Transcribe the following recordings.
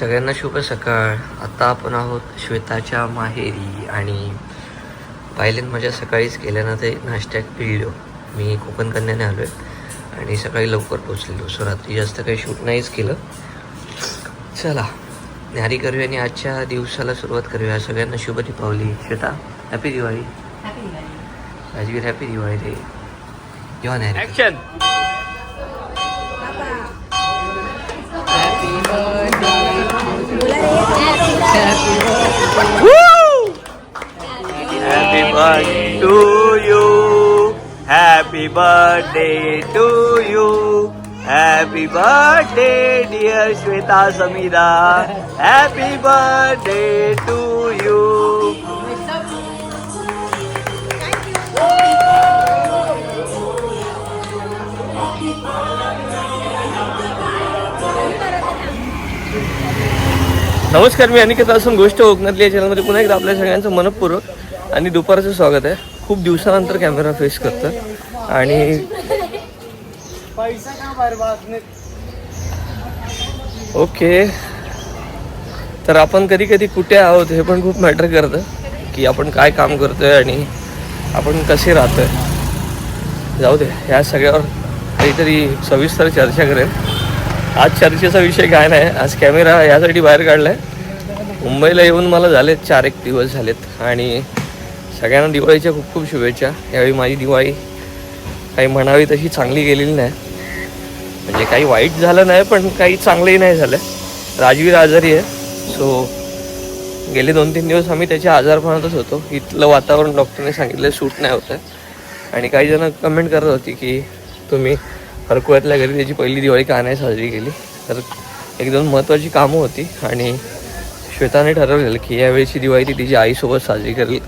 सगळ्यांना शुभ सकाळ. आता आपण आहोत श्वेताच्या माहेरी आणि पाहिलेन माझ्या सकाळीच केल्यानं ते नाश्त्यात पिळलो मी कोकण कन्याने आलो आहे आणि सकाळी लवकर पोचलेलो सो रात्री जास्त काही शूट नाहीच केलं. चला न्यारी करूया आणि आजच्या दिवसाला सुरुवात करूया. सगळ्यांना शुभ दीपावली. श्वेता हॅपी दिवाळी. राजवीर हॅपी दिवाळी रे. जेव्हा न्यारी. Action happy birthday to you happy birthday to you happy birthday dear Shweta Samida happy birthday to नमस्कार मी अनिकेत असून गोष्ट कोकणातली या चॅनलमध्ये पुन्हा एकदा आपल्या सगळ्यांचं मनपूर्वक आणि दुपारचं स्वागत आहे. खूप दिवसानंतर कॅमेरा फेस करतं आणि ओके. तर आपण कधी कधी कुठे आहोत हे पण खूप मॅटर करतं की आपण काय काम करतोय आणि आपण कसे राहतोय. जाऊ दे ह्या सगळ्यावर काहीतरी सविस्तर चर्चा करेल. आज चर्चेचा विषय काय नाही आज कॅमेरा यासाठी बाहेर काढलाय. मुंबईला येऊन मला झाले चार एक दिवस झालेत आणि सगळ्यांना दिवाळीच्या खूप खूप शुभेच्छा. यावेळी माझी दिवाळी काही म्हणावी तशी चांगली गेलेली नाही. म्हणजे काही वाईट झालं नाही पण काही चांगलंही नाही झालं. राजवीर आजारी आहे. सो गेले दोन तीन दिवस आम्ही त्याच्या आजारपणातच होतो. इथलं वातावरण डॉक्टरने सांगितलं सूट नाही होतं आणि काही जण कमेंट करत होती की तुम्ही हरकुळ्यातल्या घरी त्याची पहिली दिवाळी का नाही साजरी केली. तर एक दोन महत्त्वाची कामं होती आणि श्वेताने ठरवलेलं की यावेळीची दिवाळी ती तिच्या आईसोबत साजरी करेल.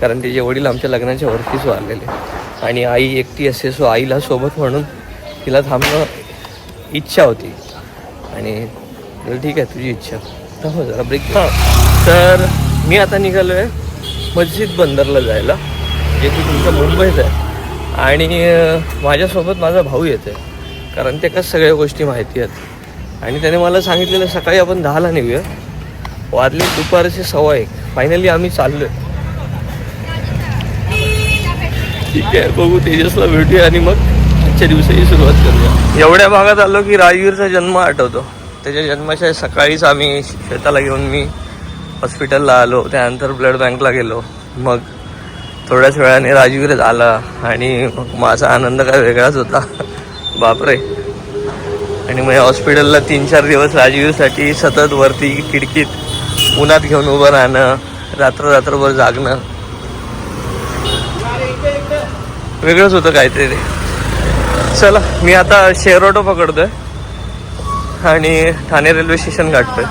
कारण तिचे वडील आमच्या लग्नाच्या वरतीच वारलेले. आणि आई एकटी असते सो आईला सोबत म्हणून तिला थांबणं इच्छा होती. आणि ठीक आहे तुझी इच्छा. थांबा जरा ब्रेक हां. तर मी आता निघालो आहे मस्जिद बंदरला जायला जे की तुमच्या मुंबईत आहे. आणि माझ्यासोबत माझा भाऊ येते कारण ते कसं सगळ्या गोष्टी माहिती आहेत. आणि त्याने मला सांगितलेलं सकाळी आपण दहाला निघूया वाजले दुपारचे सव्वा एक. फायनली आम्ही चाललो ठीक आहे बघू तेजसला भेटूया आणि मग आजच्या दिवसाची सुरुवात करूया. एवढ्या भागात आलो की राजवीरचा जन्म आठवतो. त्याच्या जन्माच्या सकाळीच आम्ही शेताला घेऊन मी हॉस्पिटलला आलो. त्यानंतर ब्लड बँकला गेलो. मग थोड्याच वेळाने राजवीर आला आणि मग माझा आनंद काय वेगळाच होता. बापरे. आणि मग हॉस्पिटलला तीन चार दिवस राजवीरसाठी सतत वरती खिडकीत उन्हात घेऊन उभं राहणं रात्र रात्रभर जागणं. वेगळंच होतं काहीतरी. चला मी आता शेअर ऑटो पकडतोय. आणि ठाणे रेल्वे स्टेशन गाठतोय.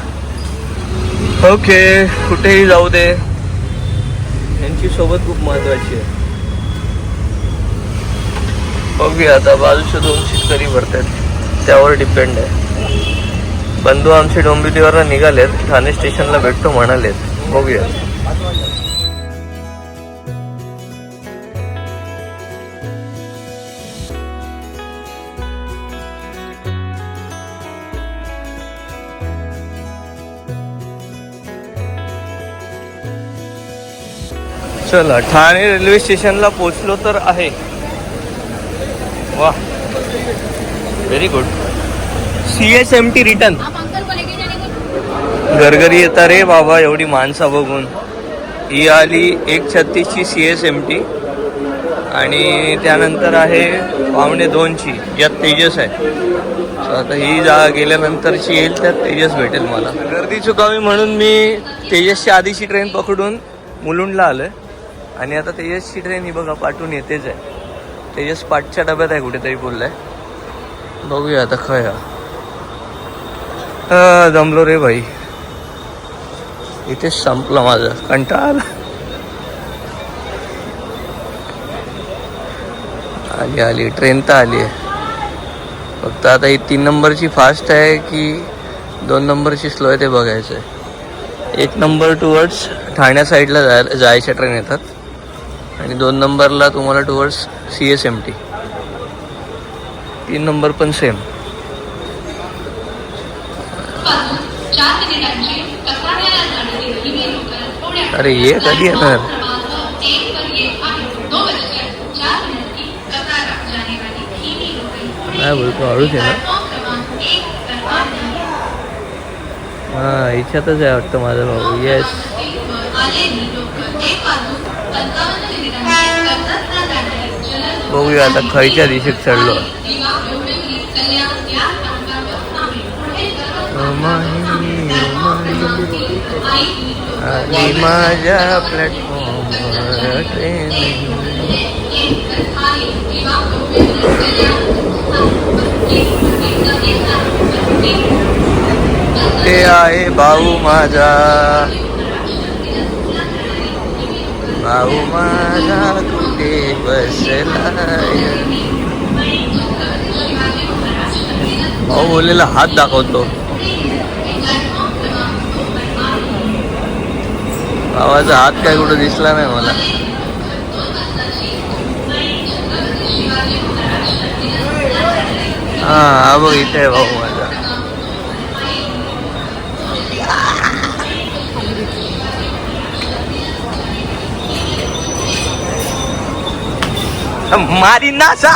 ओके कुठेही जाऊ दे. यांची सोबत खूप महत्वाची आहे. बघूया आता बाजूचे दोन शेतकरी भरतात त्यावर डिपेंड आहे. बंधू आमचे डोंबिवलीवर निघालेत ठाणे स्टेशनला भेटतो म्हणालेत. बघूया. चला ठाणे रेल्वे स्टेशनला पोचलो तर आहे. वा very good C S M T return घरघरी येता रे बाबा एवढी माणसं बघून. ही आली एक छत्तीसची सी एस एम टी आणि त्यानंतर आहे पावणे दोनची. यात तेजस आहे. आता ही जा गेल्यानंतरची येईल त्यात तेजस भेटेल मला. गर्दी चुकावी म्हणून मी तेजसची आधीची ट्रेन पकडून मुलुंडला आलोय. आणि आता तेजसची ट्रेन ही बघा पाठवून येतेच आहे. तेजस पाठच्या डब्यात आहे कुठेतरी बोललाय बघूया आता खय जमलो रे भाई. इथेच संपलं माझं कंटाळा. आली आली. ट्रेन तर आली आहे. फक्त आता ही तीन नंबरची फास्ट आहे की दोन नंबरची स्लो आहे ते बघायचं आहे एक नंबर टुवर्ड्स ठाण्या साईडला जाय जायच्या ट्रेन येतात. आणि दोन नंबरला तुम्हाला towards C S M T तीन नंबर पण सेम अरे ये कधी येणार? काय बोलतो हळूच आहे. ना है याच्यातच आहे वाटतं माझा भाऊ. येस बघूया आता खयच्या दिशेत चढलो. आली आणि माझ्या प्लॅटफॉर्मवर ट्रेन ते आहे भाऊ माझा. भाऊ माझा कुठे बसलाय? भाऊ बोललेला हात दाखवतो. भावाचा हात काय कुठं दिसला नाही मला. हा बघ इथे आहे भाऊ माझा मारी नासा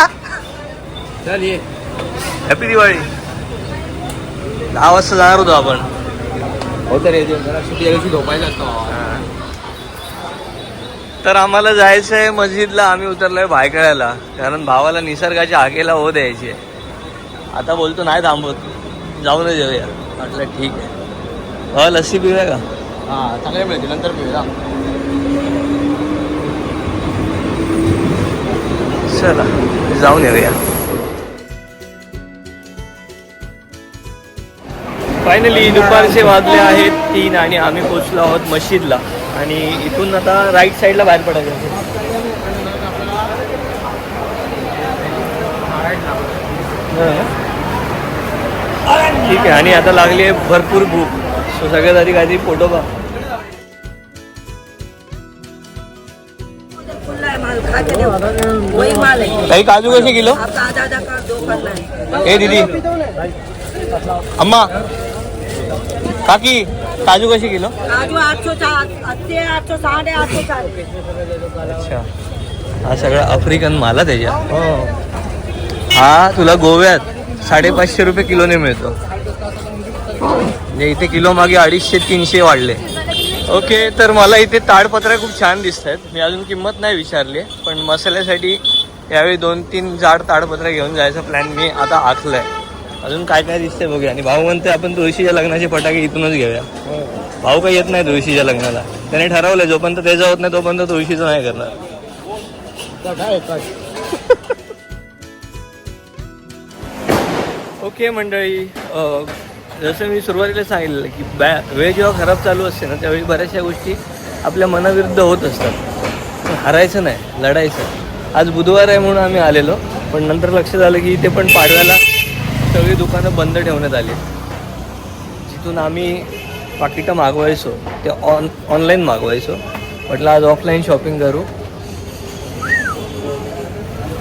हॅपी दिवाळी दहा वाजता जाणार होतो आपण. हो तर झोपायचं असतं तर आम्हाला जायचं आहे मस्जिदला. आम्ही उतरलोय भायखळ्याला. कारण भावाला निसर्गाच्या हाकेला हो द्यायची आहे. आता बोलतो नाही थांबत. जाऊन जेऊया म्हटलं ठीक आहे. लस्सी पिऊया का? हा चांगले मिळते. नंतर पिऊया. चला जाऊन येऊया. फायनली दुपारचे वाजले आहेत तीन आणि आम्ही पोचलो आहोत मशीदला. आणि इथून आता राईट साईडला बाहेर पडायचं हं. ठीक आहे आणि आता लागली आहे भरपूर भूक. सो सगळ्यात आधी काहीतरी फोटो का काही काजू कसे किलो? है ए दीदी. अम्मा. काकी काजू कशी किलो? काजू आठ सौ चार अस्सी आठ सौ साठ आठ सौ चालीस अच्छा. हा सगळा आफ्रिकन माला त्याच्या हा तुला गोव्यात साडेपाचशे रुपये किलोने मिळतो. म्हणजे इथे किलो मागे अडीचशे तीनशे वाढले. ओके तर मला इथे ताडपत्र्या खूप छान दिसत आहेत मी अजून किंमत नाही विचारली पण मसाल्यासाठी यावेळी दोन तीन जाड ताडपत्र्या घेऊन जायचा प्लॅन मी आता आखलाय. अजून काय काय दिसतंय बघूया. आणि भाऊ म्हणते आपण तुळशीच्या लग्नाचे फटाके इथूनच घेऊया. भाऊ काही येत नाही तुळशीच्या लग्नाला. त्याने ठरवलंय जोपर्यंत त्याचं होत नाही तोपर्यंत तुळशीचं नाही करणार. ओके मंडळी जसं मी सुरुवातीला सांगितलं की बॅ वेळ जेव्हा खराब चालू असते ना त्यावेळी बऱ्याचशा गोष्टी आपल्या मनाविरुद्ध होत असतात. हरायचं नाही लढायचं. आज बुधवार आहे म्हणून आम्ही आलेलो. पण नंतर लक्षात आलं की इथे पण पाडव्याला सगळी दुकानं बंद ठेवण्यात आली. जिथून आम्ही पाकिटं मागवायचो ते ऑन ऑनलाईन मागवायचो. म्हटलं आज ऑफलाईन शॉपिंग करू.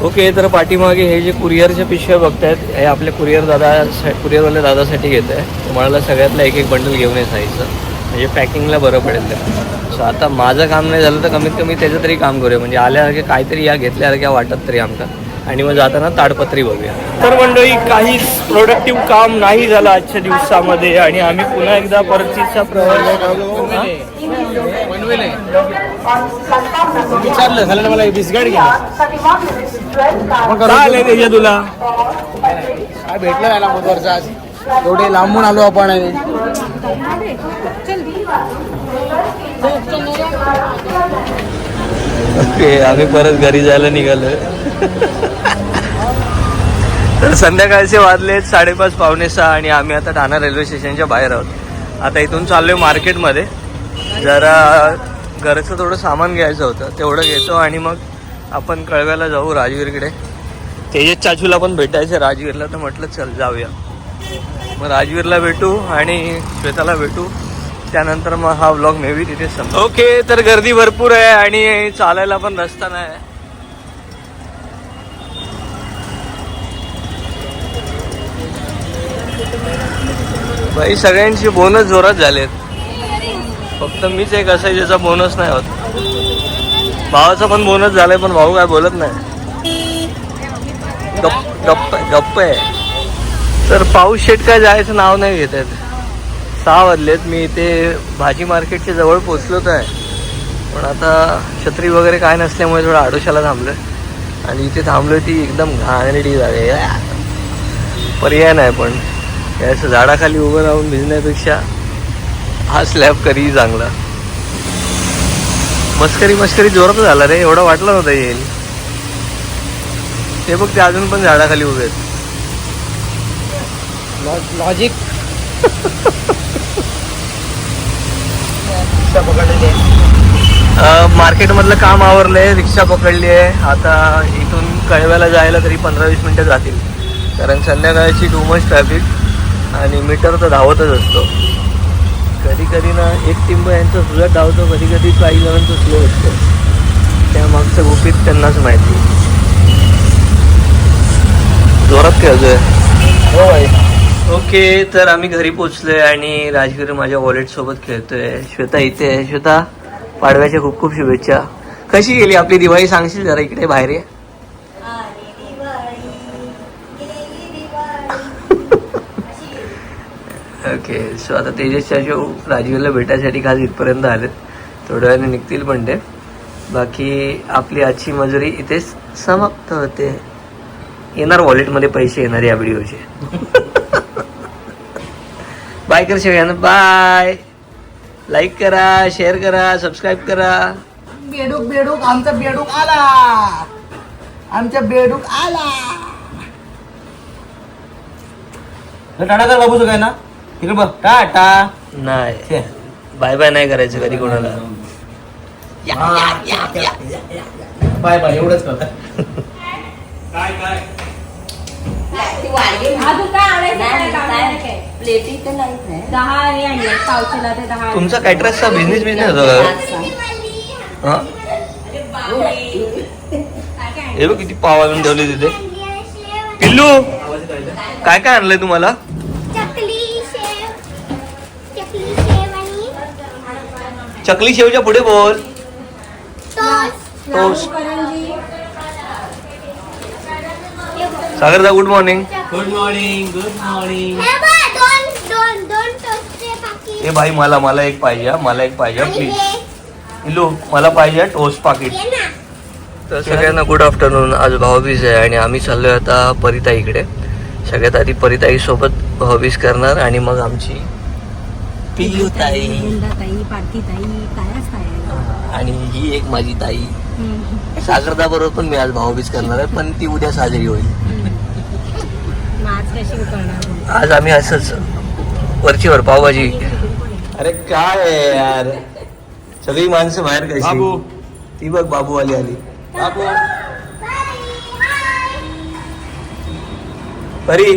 ओके तर पाठीमागे हे जे कुरिअरच्या पिशव्या बघतायत हे आपल्या कुरिअर दादा कुरिअरवाल्या दादासाठी घेत आहे तुम्हाला सगळ्यातला एक एक बंडल घेऊन यायचं म्हणजे पॅकिंगला बरं पडेल त्या सो आता माझं काम नाही झालं तर कमीत कमी त्याचं तरी काम करूया. म्हणजे आल्यासारखे काहीतरी या घेतल्यासारख्या वाटत तरी आमका आणि मग जाताना ताडपत्री बघूया. तर मंडळी काहीच प्रोडक्टिव्ह काम नाही झालं आजच्या दिवसामध्ये आणि आम्ही पुन्हा एकदा परतीचा प्रवास विचारलं झालं ना मला बिस्गाड घ्या तुला काय भेटलं याला आज? एवढे लांबून आलो आपण ओके आम्ही परत घरी जायला निघालो. तर संध्याकाळचे वाजले साडेपाच पावणे सहा आणि आम्ही आता ठाणा रेल्वे स्टेशनच्या बाहेर आहोत. आता इथून चाललोय मार्केटमध्ये. जरा घरचं थोडं सामान घ्यायचं होतं तेवढं घेतो आणि मग आपण कळव्याला जाऊ राजवीरकडे. तेजस चाचूला पण भेटायचं राजवीरला तर म्हटलं चल जाऊया. मग राजवीरला भेटू आणि श्वेताला भेटू. त्यानंतर मग हा व्लॉग मे बी तिथे संप ओके तर गर्दी भरपूर आहे आणि चालायला पण रस्ता नाही. बाई सगळ्यांचे बोनस जोरात झालेत. फक्त मीच एक असं आहे ज्याचा बोनस नाही होत. भावाचा पण बोनस झालाय पण भाऊ काय बोलत नाही. गप गप्प गप्प आहे. तर पाऊस शेट काय जायचं नाव नाही घेत आहेत. सहा वाजलेत. मी इथे भाजी मार्केटच्या जवळ पोचलोच आहे. पण आता छत्री वगैरे काय नसल्यामुळे थोडं आडोशाला थांबलोय. आणि इथे थांबलोय ती एकदम घाणेरडी जागा आहे. पर्याय नाही पण. हे असं झाडाखाली उभं राहून भिजण्यापेक्षा हा स्लॅब करी चांगला. मस्करी मस्करी जोरात झाला रे. एवढा वाटलं नव्हता येईल. ते बघ ते अजून पण झाडाखाली उभे आहेत. लॉजिक अ, मार्केटमधलं काम आवरलंय रिक्षा पकडली आहे. आता इथून कळव्याला जायला तरी पंधरा वीस मिनटं जातील. कारण संध्याकाळची टू मच ट्रॅफिक आणि मीटर तर धावतच असतो. कधी कधी ना एक टिंब यांचं सुद्धा धावतो कधी कधी काही जणांचं स्लो असतं. त्या मागचं गुपित त्यांनाच माहिती. जोरात खेळतोय. हो भाई. ओके तर आम्ही घरी पोचलोय आणि राजवीर माझ्या वॉलेट सोबत खेळतोय. श्वेता इथे आहे. श्वेता पाडव्याच्या खूप खूप शुभेच्छा. कशी गेली आपली दिवाळी? सांगशील जरा इकडे बाहेर ये. ओके सो आता तेजसच्या शो राजवीरला भेटायसाठी खास इथपर्यंत आले. थोड्या वेळाने निघतील पण ते. बाकी आपली आजची मजुरी इथेच समाप्त होते. येणार वॉलेटमध्ये पैसे येणार या व्हिडिओचे बाय कर सगळ्यांना. बाय लाईक करा शेअर करा सबस्क्राईब करा. बेडूक बेडूक आमचा बेडूक आला. आमच्या बेडूक आला. टाटा कर बाबूचं काय ना? तिकडे बघ टाटा. नाही. बाय बाय नाही करायचं कधी कोणाला. बाय बाय एवढंच कर. अजून काय? आणायचं काय काढायचं काय? प्लेटी तर नाहीच आहे. दहा हे आणले पावशेला ते दहा तुमचा कॅटरसचा बिझनेस बिझनेस होता हा? हे बघ किती पाव आणून ठेवले तिथे. पिल्लू काय काय आणलंय तुम्हाला? चकली शेव चकली शेव आणि चकली शेवच्या पुढे बोल. टोस्ट टोस्ट करंजी सागरदा good morning good morning good morning हे बघ दोन दोन दोन टोस्टचे पाकिट ए भाई मला मला एक पाहिजे मला एक पाहिजे प्लीज हे इल्लू मला पाहिजे टोस्ट पाकिट ना. तर सगळ्यांना गुड आफ्टरनून आज भाऊबीज आहे आणि आम्ही चाललोय आता परिताईकडे. सगळ्यात आधी परिताई सोबत भाऊबीज करणार आणि मग आमची पिल्लू ताई. ताई पार्टी ताई कायच ताई आणि ही एक माझी ताई. सागरदा बरोबर पण मी आज भाऊबीज करणार आहे पण ती उद्या साजरी होईल. आज कशी करणार आज आम्ही असंच वरचीवर पावभाजी. अरे काय आहे यार? सगळी माणसं बाहेर बाबू. कशी ती बघ बाबू आली. आली बाबू. परी.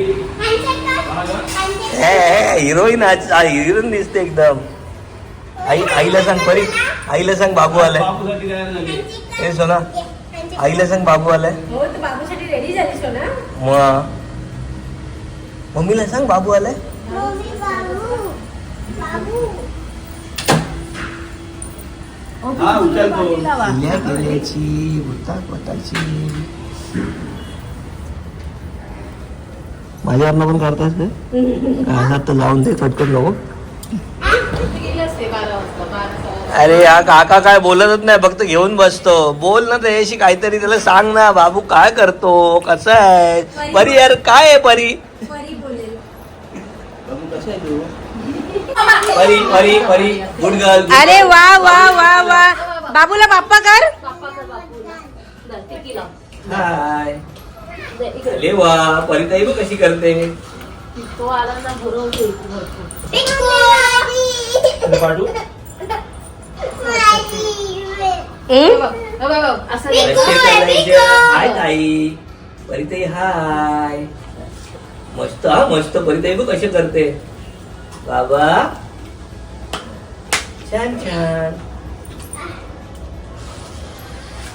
हिरोईन आज हिरोईन दिसते एकदम. आई आईला सांग परी. आईला सांग बाबू आलाय हे सोना. आईला सांग बाबू आलाय मग मम्मीला सांग बाबू आलाय? मम्मी बाबू बाबू. उचलतो किल्ल्या केल्याची भूता कोताची माझ्यावरनं पण हातात तर लावून दे कटकट नको अरे या काका काय बोलतच नाही फक्त घेऊन बसतो. बोल ना त्याच्याशी काहीतरी त्याला सांग ना बाबू काय करतो कसं आहे? परी. यार काय आहे परी परी परी परी परी गुड गर्ल अरे वा वा वा वा. बाबूला बाप्पा कर. हाय अरे वा परिताई बघ कशी करते? तो आला ना बरोबर? हाय ताई. परिताई हाय. मस्त हा मस्त. परिताई बघ कसे करते? बाबा. छान छान.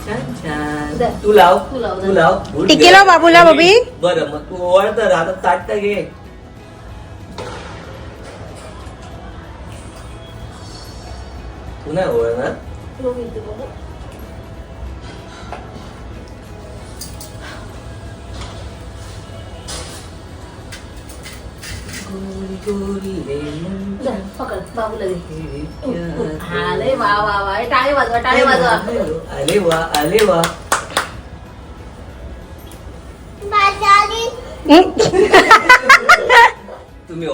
छान छान. तू लाव तू लाव तू लाव. टिके लाव बाबूला बबी. बरं मग तू ओवाळ तर आता ताट घे. तू नाही ओळणार? जा, पकड बाबूला दे हा लय वा वा वा हे टाळे वाजवा टाळे वाजवा आले वा आले वा बाजारी तुम्ही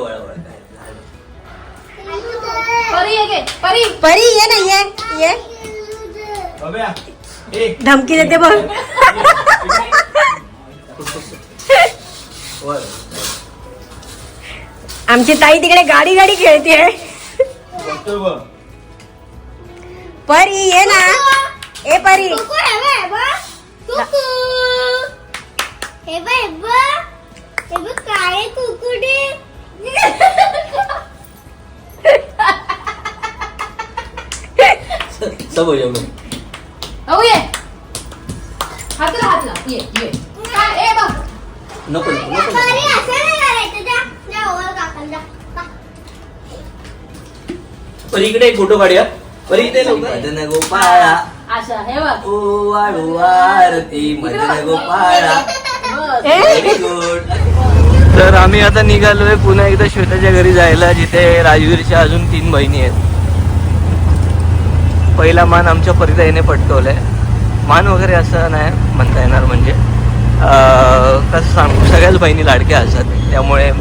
परी ये घे परी परी ये ना ये ये धमकी देते बघ आमची ताई तिकडे गाडी गाडी खेळते परी ये ना. ए परी. सब हो जाऊ ये. हातला हातला ये ये. काय? ए बघ. नको नको नको परी असं नाही करायचं जा जा ओवर काकन जा जा. पण इकडे एक फोटो काढूया. पण इथे मदन गोपाळा. आशा हे बघ. ओ वाळू आरती मदन गोपाळा. तर आम्ही आता निघालोय पुन्हा एकदा श्वेताच्या घरी जायला जिथे राजवीरच्या अजून तीन बहिणी आहेत. पहिला मान आमच्या परिताईने पटकवलाय. मान वगैरे असं नाही म्हणता येणार म्हणजे. अं, कसं सांगू? सगळ्याच बहिणी लाडक्या असतात. त्यामुळे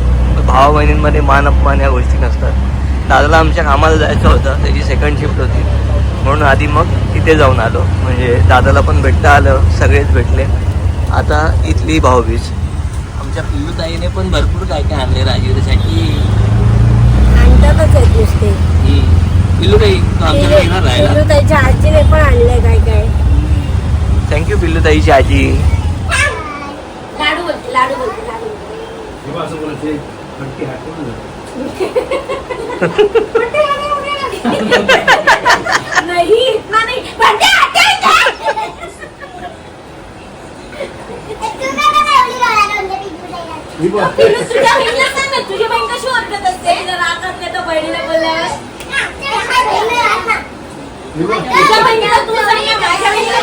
भावा बहिणींमध्ये मान अपमान या गोष्टी नसतात. दादाला आमच्या कामाला जायचं होतं त्याची सेकंड शिफ्ट होती. म्हणून आधी मग तिथे जाऊन आलो. म्हणजे दादाला पण भेटता आलं सगळेच भेटले. आता इथली भाऊबीज. आमच्या पिल्लूताईने पण भरपूर काय काय आणले राजवीरसाठी आजीने पण आणलंय काय काय. थँक्यू पिल्लूताईची आजी. लाडू बोलते लाडू लाडू बोलते. नाही इतना नाही बंड्या, क्या क्या? तू नका ना एवढी रडायला पिंटू ताईला. पिलू, तुझ्या बहिणीला सांग ना, तुझी बहीण कशी ओरडत असते जर रागात नाही तर बहिणीला बोलल्यावर. तुझ्या बहिणीला तू सांग ना, माझ्या बहिणीला.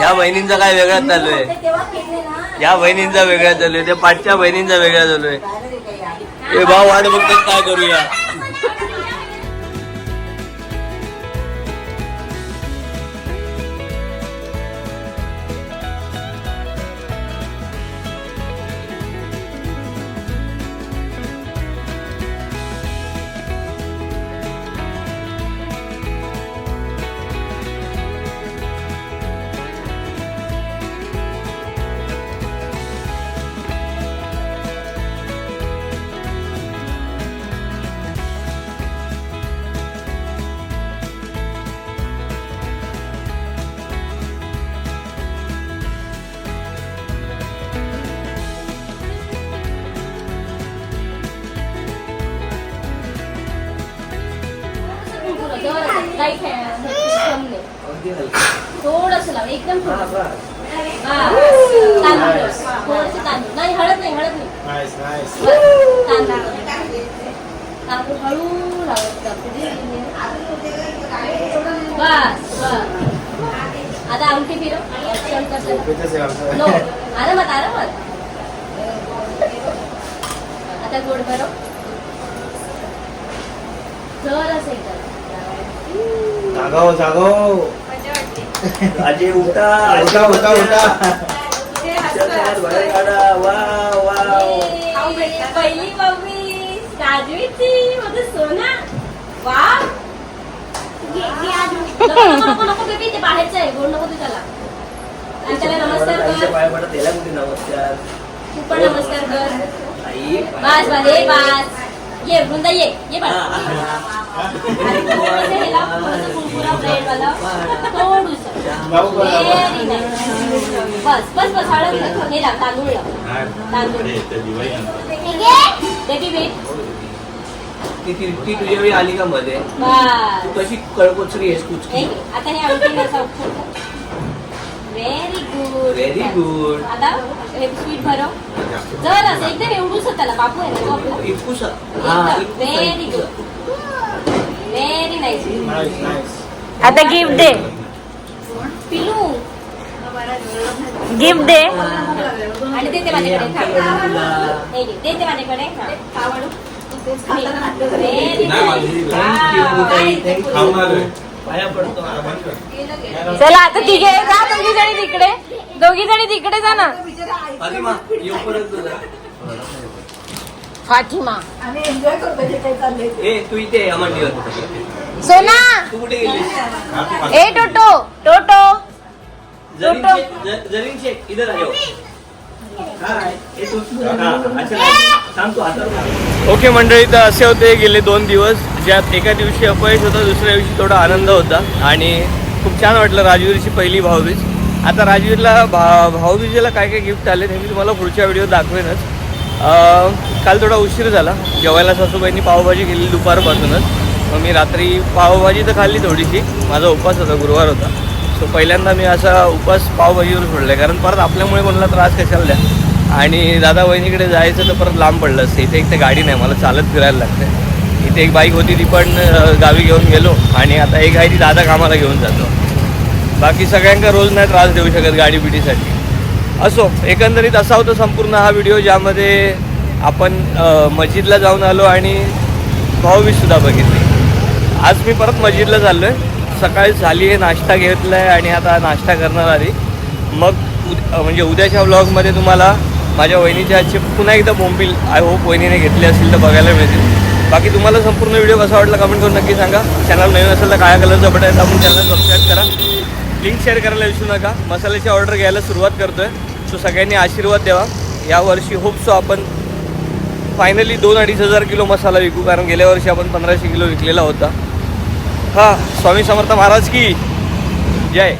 या बहिणींचा काय वेगळाच चालू आहे या बहिणींचा वेगळा चालू आहे त्या पाठच्या बहिणींचा वेगळा चालू आहे. हे भाव वाट बघतात काय करूया? नाही थोडस लाव एकदम थोडस. तांदूळ नाही हळद नाही हळद नाही. तांदूळ. तांदूळ हळू लावायचं बस बस. आता अंगठी फिरव. नो आरामात आरामात. आता गोड भरव जरासं एकदम. जागो जागो आजी उठा. उठा उठा उठा. बाहेर काढा वा वा. पहिली मम्मी काजवीची माझं सोना. वा. नको नको नको बेबी ते बाहेरचं आहे. गोड नको तू त्याला. आणि त्याला नमस्कार आईच्या कर. पाया पडत याला कुठे नमस्कार. तू पण नमस्कार कर. आई बस बस. ये वृंदा ये ये nice. बस बस बस हळद. हे लाव तांदूळ लाव. तांदूळ. बेबी वेट ती ती ती तुझ्या वेळी आली का मध्ये? तू कशी कळकोचरी आहेस कुचकी. आता हे असा व्हेरी गुड व्हेरी गुड आता हे स्वीट भरव जर असं एकदम एवढूच त्याला बापू आहे ना तो आपला. इतकुसा व्हेरी गुड व्हेरी नाईस आता गिफ्ट दे. पिलू. गिफ्ट दे. आणि देते माझ्याकडे. हे देते माझ्याकडे. हा. Very nice. Wow. पाया पडतो चला आता तिघे जा दोघी जणी तिकडे. दोघी जणी तिकडे जा ना. फातिमा, येऊपर्यंत तुझा. फातिमा. आणि एन्जॉय करतो जे काही चाललंय ए तू इथे सोना. तू कुठे गेलीस? ए टोटो टोटो. जरीन शेख ज- जरीन शेख इधर आ ओके मंडळी तर असे होते गेले दोन दिवस ज्यात एका दिवशी अपयश होता दुसऱ्या दिवशी थोडा आनंद होता. आणि खूप छान वाटलं राजवीरची पहिली भाऊबीज. आता राजवीरला भा भाऊबीजेला काय काय गिफ्ट आले हे मी तुम्हाला पुढच्या व्हिडिओ दाखवेनच. काल थोडा उशीर झाला. जेवायला सासूबाईंनी पावभाजी केली दुपारपासूनच. मग मी रात्री पावभाजी तर खाल्ली थोडीशी. माझा उपवास होता गुरुवार होता. सो पहिल्यांदा मी असा उपवास पावभाजीवर सोडला कारण परत आपल्यामुळे कोणाला त्रास कशाला द्या? आणि दादा वहिनीकडे जायचं तर परत लांब पडलं असतं. इथे एक तर गाडी नाही मला चालत फिरायला लागते. इथे एक बाईक होती ती पण गावी घेऊन गेलो. आणि आता एक आहे ती दादा कामाला घेऊन जातो. बाकी सगळ्यांका रोज नाही त्रास देऊ शकत गाडी बिडीसाठी. असो एकंदरीत असा होता संपूर्ण हा व्हिडिओ ज्यामध्ये आपण मस्जिदला जाऊन आलो आणि भाऊबीजसुद्धा बघितली. आज मी परत मस्जिदला चाललो आहे सकाळी झाली आहे नाश्ता घेतला आहे आणि आता नाश्ता करणार आधी मग उद म्हणजे उद्याच्या व्लॉगमध्ये तुम्हाला माझ्या वहिनीच्या हातचे पुन्हा एकदा बोंबील आय होप वहिनीने घेतले असतील तर बघायला मिळतील. बाकी तुम्हाला संपूर्ण व्हिडिओ कसा वाटला कमेंट करून नक्की सांगा. चॅनल नवीन असेल तर काळ्या कलरचं बटन दाबून चॅनल सबस्क्राईब करा. लिंक शेअर करायला विसरू नका. मसाल्याची ऑर्डर घ्यायला सुरुवात करतोय. सो सगळ्यांनी आशीर्वाद द्यावा. यावर्षी होप सो आपण फायनली दोन अडीच हजार किलो मसाला विकू कारण गेल्या वर्षी आपण पंधराशे किलो विकलेला होता. हा स्वामी समर्थ महाराज की. जय.